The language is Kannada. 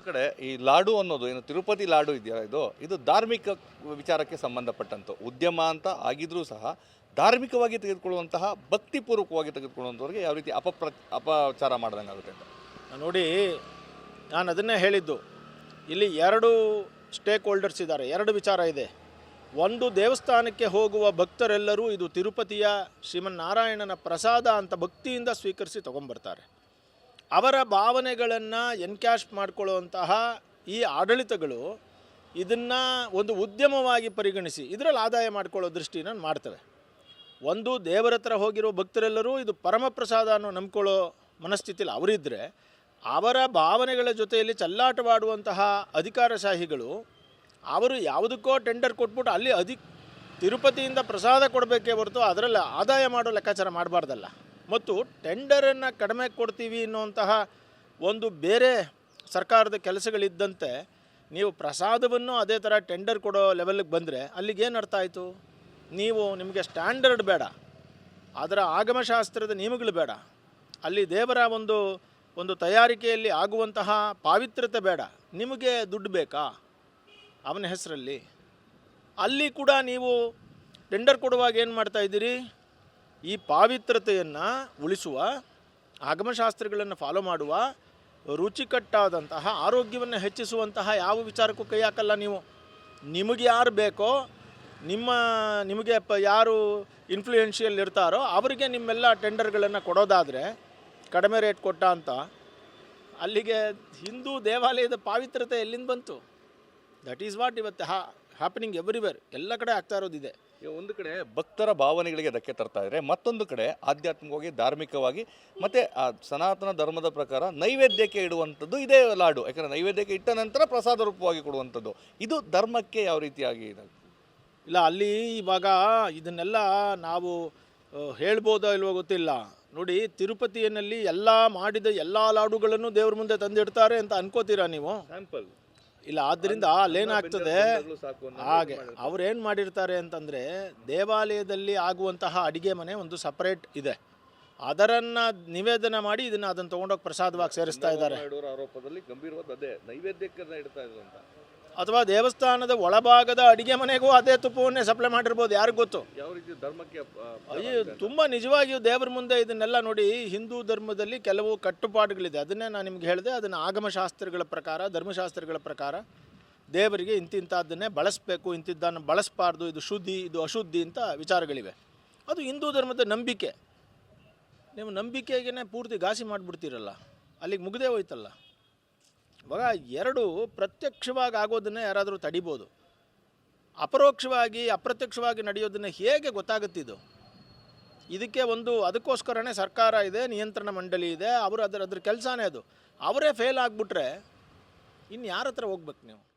ಒಂದು ಕಡೆ ಈ ಲಾಡು ಅನ್ನೋದು ಏನು ತಿರುಪತಿ ಲಾಡು ಇದೆಯಲ್ಲ ಇದು? ಇದು ಧಾರ್ಮಿಕ ವಿಚಾರಕ್ಕೆ ಸಂಬಂಧಪಟ್ಟಂಥ ಉದ್ಯಮ ಅಂತ ಆಗಿದ್ರೂ ಸಹ ಧಾರ್ಮಿಕವಾಗಿ ತೆಗೆದುಕೊಳ್ಳುವಂತಹ, ಭಕ್ತಿಪೂರ್ವಕವಾಗಿ ತೆಗೆದುಕೊಳ್ಳುವಂಥವ್ರಿಗೆ ಯಾವ ರೀತಿ ಅಪಪ್ರ, ಅಪಚಾರ ಮಾಡ್ದಂಗೆ ಆಗುತ್ತೆ ಅಂತ? ನೋಡಿ, ನಾನು ಅದನ್ನೇ ಹೇಳಿದ್ದು. ಇಲ್ಲಿ ಎರಡು ಸ್ಟೇಕ್ ಹೋಲ್ಡರ್ಸ್ ಇದ್ದಾರೆ. ಎರಡು ವಿಚಾರ ಇದೆ. ಒಂದು ದೇವಸ್ಥಾನಕ್ಕೆ ಹೋಗುವ ಭಕ್ತರೆಲ್ಲರೂ ಇದು ತಿರುಪತಿಯ ಶ್ರೀಮನ್ನಾರಾಯಣನ ಪ್ರಸಾದ ಅಂತ ಭಕ್ತಿಯಿಂದ ಸ್ವೀಕರಿಸಿ ತಗೊಂಬರ್ತಾರೆ ಅವರ ಭಾವನೆಗಳನ್ನು ಎನ್ಕ್ಯಾಶ್ ಮಾಡಿಕೊಳ್ಳುವಂತಹ ಈ ಆಡಳಿತಗಳು ಇದನ್ನು ಒಂದು ಉದ್ಯಮವಾಗಿ ಪರಿಗಣಿಸಿ, ಇದರಲ್ಲಿ ಆದಾಯ ಮಾಡ್ಕೊಳ್ಳೋ ದೃಷ್ಟಿನ ಮಾಡ್ತವೆ. ಒಂದು ದೇವರ ಹತ್ರ ಹೋಗಿರೋ ಭಕ್ತರೆಲ್ಲರೂ ಇದು ಪರಮ ಪ್ರಸಾದ ಅನ್ನೋ ನಂಬ್ಕೊಳ್ಳೋ ಮನಸ್ಥಿತಿಯಲ್ಲಿ ಅವರಿದ್ದರೆ ಅವರ ಭಾವನೆಗಳ ಜೊತೆಯಲ್ಲಿ ಚಲ್ಲಾಟವಾಡುವಂತಹ ಅಧಿಕಾರಶಾಹಿಗಳು, ಅವರು ಯಾವುದಕ್ಕೋ ಟೆಂಡರ್ ಕೊಟ್ಬಿಟ್ಟು ಅಲ್ಲಿ ಅಧಿ, ತಿರುಪತಿಯಿಂದ ಪ್ರಸಾದ ಕೊಡಬೇಕೇ ಹೊರತು ಅದರಲ್ಲಿ ಆದಾಯ ಮಾಡೋ ಲೆಕ್ಕಾಚಾರ ಮಾಡಬಾರ್ದಲ್ಲ. ಮತ್ತು ಟೆಂಡರನ್ನು ಕಡಿಮೆ ಕೊಡ್ತೀವಿ ಅನ್ನುವಂತಹ ಒಂದು ಬೇರೆ ಸರ್ಕಾರದ ಕೆಲಸಗಳಿದ್ದಂತೆ ನೀವು ಪ್ರಸಾದವನ್ನು ಅದೇ ಥರ ಟೆಂಡರ್ ಕೊಡೋ ಲೆವೆಲ್ಗೆ ಬಂದರೆ ಅಲ್ಲಿಗೇನು ಅರ್ಥ ಆಯಿತು? ನೀವು ನಿಮಗೆ ಸ್ಟ್ಯಾಂಡರ್ಡ್ ಬೇಡ. ಅದರ ಆಗಮಶಾಸ್ತ್ರದ ನಿಯಮಗಳು ಬೇಡ. ಅಲ್ಲಿ ದೇವರ ಒಂದು ಒಂದು ತಯಾರಿಕೆಯಲ್ಲಿ ಆಗುವಂತಹ ಪಾವಿತ್ರ್ಯತೆ ಬೇಡ. ನಿಮಗೆ ದುಡ್ಡು ಬೇಕಾ? ಅವನ ಹೆಸರಲ್ಲಿ. ಅಲ್ಲಿ ಕೂಡ ನೀವು ಟೆಂಡರ್ ಕೊಡುವಾಗ ಏನು ಮಾಡ್ತಾ ಇದ್ದೀರಿ? ಈ ಪಾವಿತ್ರತೆಯನ್ನು ಉಳಿಸುವ, ಆಗಮಶಾಸ್ತ್ರಗಳನ್ನು ಫಾಲೋ ಮಾಡುವ, ರುಚಿಕಟ್ಟಾದಂತಹ, ಆರೋಗ್ಯವನ್ನು ಹೆಚ್ಚಿಸುವಂತಹ ಯಾವ ವಿಚಾರಕ್ಕೂ ಕೈ ಹಾಕಲ್ಲ ನೀವು. ನಿಮಗೆ ಯಾರು ಬೇಕೋ, ನಿಮ್ಮ, ನಿಮಗೆ ಪ ಯಾರು ಇನ್ಫ್ಲೂಯೆನ್ಷಿಯಲ್ ಇರ್ತಾರೋ, ಅವರಿಗೆ ನಿಮ್ಮೆಲ್ಲ ಟೆಂಡರ್ಗಳನ್ನು ಕೊಡೋದಾದರೆ, ಕಡಿಮೆ ರೇಟ್ ಕೊಟ್ಟ ಅಂತ, ಅಲ್ಲಿಗೆ ಹಿಂದೂ ದೇವಾಲಯದ ಪಾವಿತ್ರತೆ ಎಲ್ಲಿಂದ ಬಂತು? ದಟ್ ಈಸ್ ವಾಟ್ ಇವತ್ತು ಹಾ ಹ್ಯಾಪನಿಂಗ್ ಎವ್ರಿವೇರ್ ಎಲ್ಲ ಕಡೆ ಆಗ್ತಾ ಇರೋದಿದೆ. ಈಗ ಒಂದು ಕಡೆ ಭಕ್ತರ ಭಾವನೆಗಳಿಗೆ ಧಕ್ಕೆ ತರ್ತಾ ಇದ್ರೆ ಮತ್ತೊಂದು ಕಡೆ ಆಧ್ಯಾತ್ಮಿಕವಾಗಿ ಧಾರ್ಮಿಕವಾಗಿ ಮತ್ತೆ ಆ ಸನಾತನ ಧರ್ಮದ ಪ್ರಕಾರ ನೈವೇದ್ಯಕ್ಕೆ ಇಡುವಂಥದ್ದು ಇದೇ ಲಾಡು. ಯಾಕಂದ್ರೆ ನೈವೇದ್ಯಕ್ಕೆ ಇಟ್ಟ ನಂತರ ಪ್ರಸಾದ ರೂಪವಾಗಿ ಕೊಡುವಂಥದ್ದು. ಇದು ಧರ್ಮಕ್ಕೆ ಯಾವ ರೀತಿಯಾಗಿ ಇದೆ? ಇಲ್ಲ ಅಲ್ಲಿ ಇವಾಗ ಇದನ್ನೆಲ್ಲ ನಾವು ಹೇಳ್ಬೋದೋ ಇಲ್ವೋ ಗೊತ್ತಿಲ್ಲ. ನೋಡಿ ತಿರುಪತಿಯಲ್ಲಿ ಎಲ್ಲ ಮಾಡಿದ ಎಲ್ಲ ಲಾಡುಗಳನ್ನು ದೇವ್ರ ಮುಂದೆ ತಂದಿಡ್ತಾರೆ ಅಂತ ಅನ್ಕೋತೀರಾ ನೀವು? ಸ್ಯಾಂಪಲ್ ಇಲ್ಲ ಆದ್ದರಿಂದ ಅಲ್ಲೇನಾಗ್ತದೆ ಹಾಗೆ. ಅವ್ರೇನು ಏನು ಮಾಡಿರ್ತಾರೆ ಅಂತಂದರೆ ದೇವಾಲಯದಲ್ಲಿ ಆಗುವಂತಹ ಅಡಿಗೆ ಮನೆ ಒಂದು ಸಪರೇಟ್ ಇದೆ. ಅದರನ್ನು ನಿವೇದನ ಮಾಡಿ ಇದನ್ನು ಅದನ್ನು ತೊಗೊಂಡೋಗಿ ಪ್ರಸಾದವಾಗಿ ಸೇರಿಸ್ತಾ ಇದ್ದಾರೆ. ಗಂಭೀರವಾದ ಅದೇ ನೈವೇದ್ಯಕ್ಕೆ ಇಡ್ತಾ ಇದ್ರು ಅಂತ ಅಥವಾ ದೇವಸ್ಥಾನದ ಒಳಭಾಗದ ಅಡಿಗೆ ಮನೆಗೂ ಅದೇ ತುಪ್ಪವನ್ನೇ ಸಪ್ಲೈ ಮಾಡಿರ್ಬೋದು ಯಾರಿಗೂ ಗೊತ್ತು? ಯಾವ ರೀತಿ ಧರ್ಮಕ್ಕೆ ತುಂಬ ನಿಜವಾಗಿಯೂ ದೇವರ ಮುಂದೆ ಇದನ್ನೆಲ್ಲ ನೋಡಿ ಹಿಂದೂ ಧರ್ಮದಲ್ಲಿ ಕೆಲವು ಕಟ್ಟುಪಾಡುಗಳಿದೆ. ಅದನ್ನೇ ನಾನು ನಿಮ್ಗೆ ಹೇಳಿದೆ ಅದನ್ನು ಆಗಮಶಾಸ್ತ್ರಗಳ ಪ್ರಕಾರ ಧರ್ಮಶಾಸ್ತ್ರಗಳ ಪ್ರಕಾರ ದೇವರಿಗೆ ಇಂತಿಂಥದ್ದನ್ನೇ ಬಳಸಬೇಕು ಇಂತಿದ್ದನ್ನು ಬಳಸಬಾರ್ದು ಇದು ಶುದ್ಧಿ ಇದು ಅಶುದ್ಧಿ ಅಂತ ವಿಚಾರಗಳಿವೆ. ಅದು ಹಿಂದೂ ಧರ್ಮದ ನಂಬಿಕೆ. ನೀವು ನಂಬಿಕೆಗೇ ಪೂರ್ತಿ ಘಾಸಿ ಮಾಡಿಬಿಡ್ತೀರಲ್ಲ. ಅಲ್ಲಿಗೆ ಮುಗ್ದೇ ಹೋಯ್ತಲ್ಲ. ಇವಾಗ ಎರಡು ಪ್ರತ್ಯಕ್ಷವಾಗಿ ಆಗೋದನ್ನು ಯಾರಾದರೂ ತಡಿಬೋದು. ಅಪರೋಕ್ಷವಾಗಿ, ಅಪ್ರತ್ಯಕ್ಷವಾಗಿ ನಡೆಯೋದನ್ನು ಹೇಗೆ ಗೊತ್ತಾಗುತ್ತಿದ್ದು? ಇದಕ್ಕೆ ಒಂದು, ಅದಕ್ಕೋಸ್ಕರನೇ ಸರ್ಕಾರ ಇದೆ, ನಿಯಂತ್ರಣ ಮಂಡಳಿ ಇದೆ, ಅವರು ಅದರ, ಅದ್ರ ಕೆಲಸನೇ ಅದು. ಅವರೇ ಫೇಲ್ ಆಗಿಬಿಟ್ರೆ ಇನ್ನು ಯಾರ ಹತ್ರ ಹೋಗ್ಬೇಕು ನೀವು?